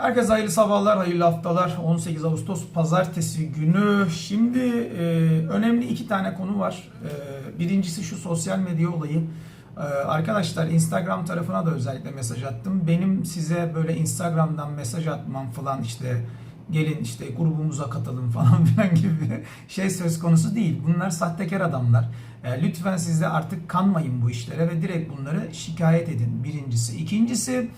Herkese hayırlı sabahlar, hayırlı haftalar. 18 Ağustos Pazartesi günü. Şimdi e, önemli iki tane konu var. E, birincisi şu sosyal medya olayı. E, arkadaşlar Instagram tarafına da özellikle mesaj attım. Benim size böyle Instagram'dan mesaj atmam falan işte gelin işte grubumuza katılın falan filan gibi şey söz konusu değil. Bunlar sahtekar adamlar. E, lütfen siz de artık kanmayın bu işlere ve direkt bunları şikayet edin. Birincisi. İkincisi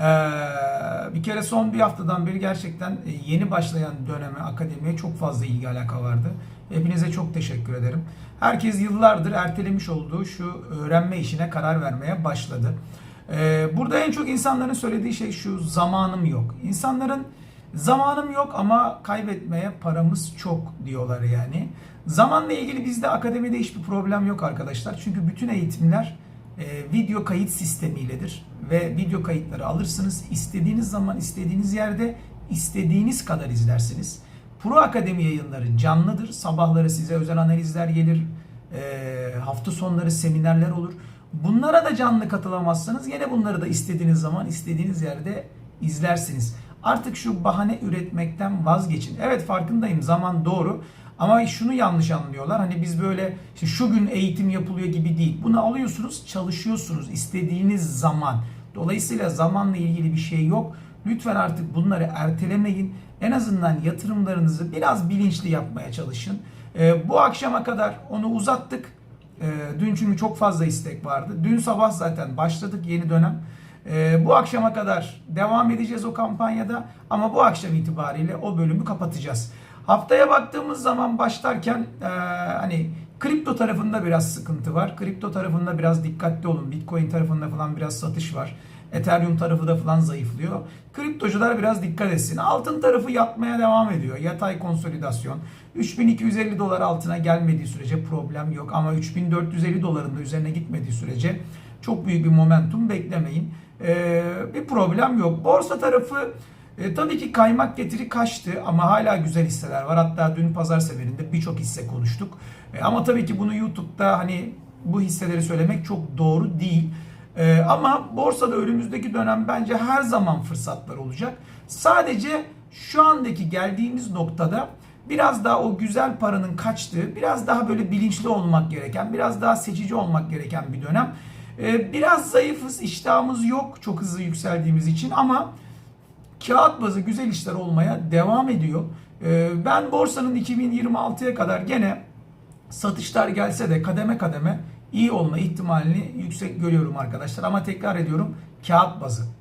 ee, bir kere son bir haftadan beri gerçekten e, yeni başlayan döneme, akademiye çok fazla ilgi alaka vardı. Hepinize çok teşekkür ederim. Herkes yıllardır ertelemiş olduğu şu öğrenme işine karar vermeye başladı. Ee, burada en çok insanların söylediği şey şu zamanım yok. İnsanların zamanım yok ama kaybetmeye paramız çok diyorlar yani. Zamanla ilgili bizde akademide hiçbir problem yok arkadaşlar. Çünkü bütün eğitimler e, video kayıt sistemiyledir ve video kayıtları alırsınız. İstediğiniz zaman istediğiniz yerde istediğiniz kadar izlersiniz. Pro Akademi yayınları canlıdır. Sabahları size özel analizler gelir. E, hafta sonları seminerler olur. Bunlara da canlı katılamazsanız yine bunları da istediğiniz zaman istediğiniz yerde izlersiniz. Artık şu bahane üretmekten vazgeçin. Evet farkındayım zaman doğru. Ama şunu yanlış anlıyorlar. Hani biz böyle işte şu gün eğitim yapılıyor gibi değil. Bunu alıyorsunuz, çalışıyorsunuz istediğiniz zaman. Dolayısıyla zamanla ilgili bir şey yok. Lütfen artık bunları ertelemeyin. En azından yatırımlarınızı biraz bilinçli yapmaya çalışın. Ee, bu akşama kadar onu uzattık. Ee, dün çünkü çok fazla istek vardı. Dün sabah zaten başladık yeni dönem. Ee, bu akşama kadar devam edeceğiz o kampanyada. Ama bu akşam itibariyle o bölümü kapatacağız. Haftaya baktığımız zaman başlarken e, hani kripto tarafında biraz sıkıntı var. Kripto tarafında biraz dikkatli olun. Bitcoin tarafında falan biraz satış var. Ethereum tarafı da falan zayıflıyor. Kriptocular biraz dikkat etsin. Altın tarafı yatmaya devam ediyor. Yatay konsolidasyon. 3250 dolar altına gelmediği sürece problem yok. Ama 3450 doların da üzerine gitmediği sürece çok büyük bir momentum beklemeyin. Ee, bir problem yok. Borsa tarafı e, tabii ki kaymak getiri kaçtı ama hala güzel hisseler var. Hatta dün pazar seferinde birçok hisse konuştuk. E, ama tabii ki bunu YouTube'da hani bu hisseleri söylemek çok doğru değil. E, ama borsada önümüzdeki dönem bence her zaman fırsatlar olacak. Sadece şu andaki geldiğimiz noktada biraz daha o güzel paranın kaçtığı, biraz daha böyle bilinçli olmak gereken, biraz daha seçici olmak gereken bir dönem. E, biraz zayıfız, iştahımız yok çok hızlı yükseldiğimiz için ama kağıt bazı güzel işler olmaya devam ediyor. Ee, ben borsanın 2026'ya kadar gene satışlar gelse de kademe kademe iyi olma ihtimalini yüksek görüyorum arkadaşlar. Ama tekrar ediyorum kağıt bazı.